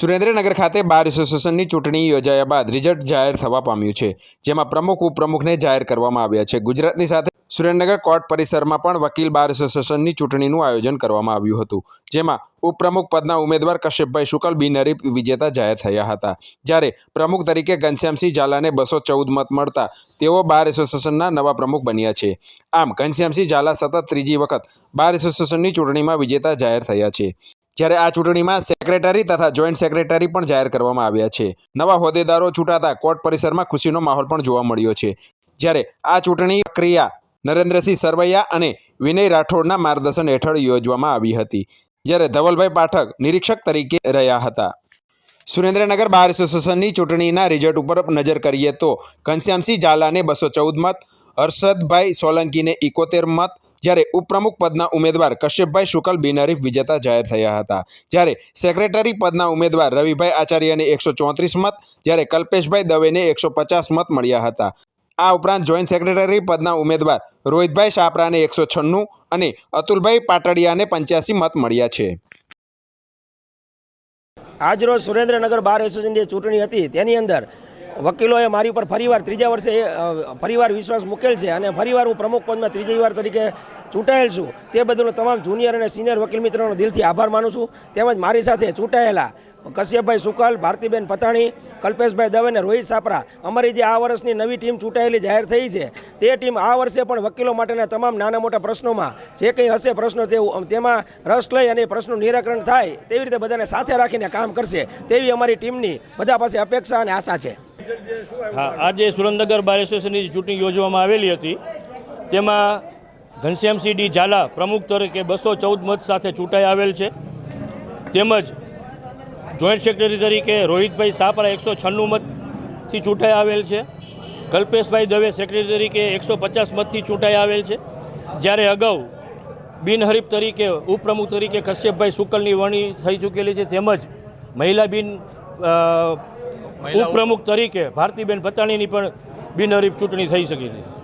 સુરેન્દ્રનગર ખાતે બાર એસોસિએશનની ચૂંટણી યોજાયા બાદ રિઝલ્ટ જાહેર થવા પામ્યું છે, જેમાં પ્રમુખ, ઉપપ્રમુખને જાહેર કરવામાં આવ્યા છે. ગુજરાતની સાથે સુરેન્દ્રનગર કોર્ટ પરિસરમાં પણ વકીલ બાર એસોસિએશનની ચૂંટણીનું આયોજન કરવામાં આવ્યું હતું, જેમાં ઉપપ્રમુખ પદના ઉમેદવાર કશ્યપભાઈ શુકલ બિનહરીફ વિજેતા જાહેર થયા હતા. જ્યારે પ્રમુખ તરીકે ઘનશ્યામસિંહ ઝાલાને બસો ચૌદ મત મળતા તેઓ બાર એસોસિએશનના નવા પ્રમુખ બન્યા છે. આમ, ઘનશ્યામસિંહ ઝાલા સતત ત્રીજી વખત બાર એસોસિએશનની ચૂંટણીમાં વિજેતા જાહેર થયા છે. જ્યારે આ ચૂંટણીમાં સેક્રેટરી તથા જોઈન્ટ સેક્રેટરી પણ જાહેર કરવામાં આવ્યા છે. નવા હોદ્દેદારો ચૂંટાતા કોર્ટ પરિસરમાં ખુશીનો માહોલ પણ જોવા મળ્યો છે. જ્યારે આ ચૂંટણી પ્રક્રિયા નરેન્દ્રસિંહ સરવૈયા અને વિનય રાઠોડના માર્ગદર્શન હેઠળ યોજવામાં આવી હતી. જ્યારે ધવલભાઈ પાઠક નિરીક્ષક તરીકે રહ્યા હતા. સુરેન્દ્રનગર બાર એસોસિએશનની ચૂંટણીના રિઝલ્ટ ઉપર નજર કરીએ તો ઘનશ્યામસિંહ ઝાલાને બસો ચૌદ મત, હર્ષદભાઈ સોલંકીને ઇકોતેર મત જ્યારે ઉપપ્રમુખ પદના ઉમેદવાર કશ્યપભાઈ શુકલ બિનહરીફ વિજેતા જાહેર થયા હતા. જ્યારે સેક્રેટરી પદના ઉમેદવાર રવિભાઈ આચાર્યને એકસો ચોત્રીસ મત, જ્યારે કલ્પેશભાઈ દવેને એકસો પચાસ મત મળ્યા હતા. આ ઉપરાંત જોઈન્ટ સેક્રેટરી પદના ઉમેદવાર રોહિતભાઈ શાપરાને એકસો છન્નું અને અતુલભાઈ પાટડિયાને પંચ્યાસી મત મળ્યા છે. આજરોજ સુરેન્દ્રનગર બાર એસોસિએશનની ચૂંટણી હતી. તેની અંદર વકીલોએ મારી ઉપર ફરીવાર ત્રીજા વર્ષે ફરીવાર વિશ્વાસ મૂકેલ છે અને ફરીવાર હું પ્રમુખ પદમાં ત્રીજી વાર તરીકે ચૂંટાયેલ છું. તે બદલ તમામ જુનિયર અને સિનિયર વકીલ મિત્રોનો દિલથી આભાર માનું છું. તેમજ મારી સાથે ચૂંટાયેલા કશ્યપભાઈ સુકલ, ભારતીબેન પતાણી, કલ્પેશભાઈ દવે અને રોહિત સાપરા, અમારી જે આ વર્ષની નવી ટીમ ચૂંટાયેલી જાહેર થઈ છે, તે ટીમ આ વર્ષે પણ વકીલો માટેના તમામ નાના મોટા પ્રશ્નોમાં જે કંઈ હશે પ્રશ્નો તે તેમાં રસ લઈ અને પ્રશ્નનું નિરાકરણ થાય તેવી રીતે બધાને સાથે રાખીને કામ કરશે તેવી અમારી ટીમની બધા પાસે અપેક્ષા અને આશા છે. હા, આજે સુરેન્દ્રનગર બાર એસોસિએશનની ચૂંટણી યોજવામાં આવેલી હતી. તેમાં ઘનશ્યામસિંહ ડી ઝાલા પ્રમુખ તરીકે બસો ચૌદ મત સાથે ચૂંટાઈ આવેલ છે. તેમજ જોઈન્ટ સેક્રેટરી તરીકે રોહિતભાઈ સાપરા એકસો છન્નું મતથી ચૂંટાઈ આવેલ છે. કલ્પેશભાઈ દવે સેક્રેટરી તરીકે એકસો પચાસ મતથી ચૂંટાઈ આવેલ છે. જ્યારે અગાઉ બિનહરીફ તરીકે ઉપપ્રમુખ તરીકે કશ્યપભાઈ શુકલની વરણી થઈ ચૂકેલી છે. તેમજ મહિલા બિન ઉપપ્રમુખ તરીકે ભારતીબેન પતાણીની પણ બિનહરીફ ચૂંટણી થઈ શકી હતી